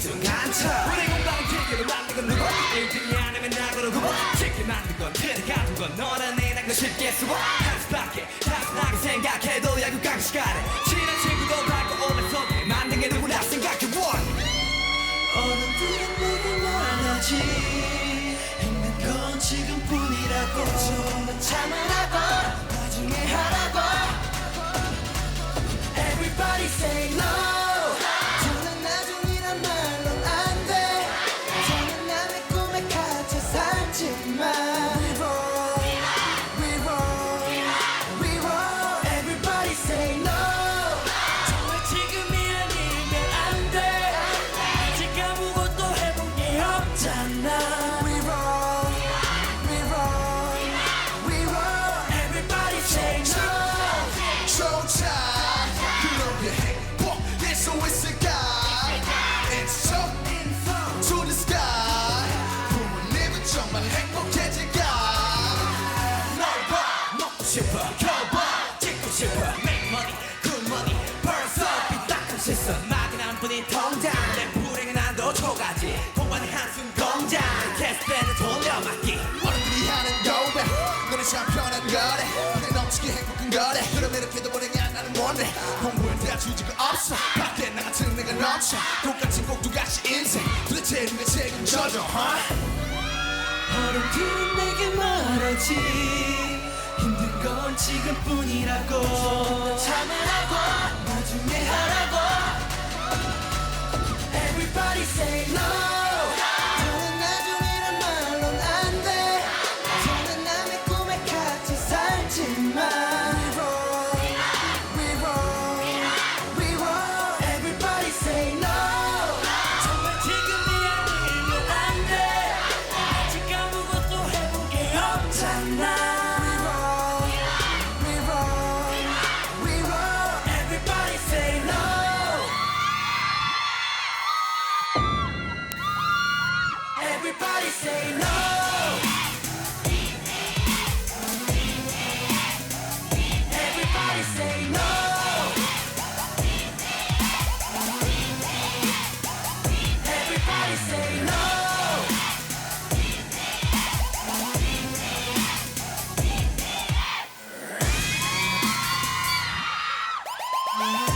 비등한 척 우리 공방 기계로 만든 건 누구 1등이 아니면 나고로 구워 쉽게 만든 건 틀에 가둔 건 너란 내난 건 쉽게 수워 할 수밖에 단순하게 생각해도 야구 가기 시간에 친한 친구도 밝고 오면서 만든 게 누구라 생각해 원. 어른들은 내게 말하지 싶어 겨봐 찍고 싶어. Make money good money 벌써 삐딱한 시선 막연한 뿐인 통장 내 불행은 한도 초가지. 공간의 한숨 공장 캐스트에는 돌려막기. 어른들이 하는 고백 너는 참 편한 거래. 내 넘치게 행복한 거래. 그럼 이렇게도 보내냐 나는 원래 공부에 대한 주제가 없어 넘쳐 똑같은 꼭두같이 인생. 도대체 누가 책임져줘 huh? 어른들은 내게 말하지. 힘든 건 지금뿐이라고. 참으라고. 나중에 하라고 Everybody say no. Everybody say no. Everybody say no. 아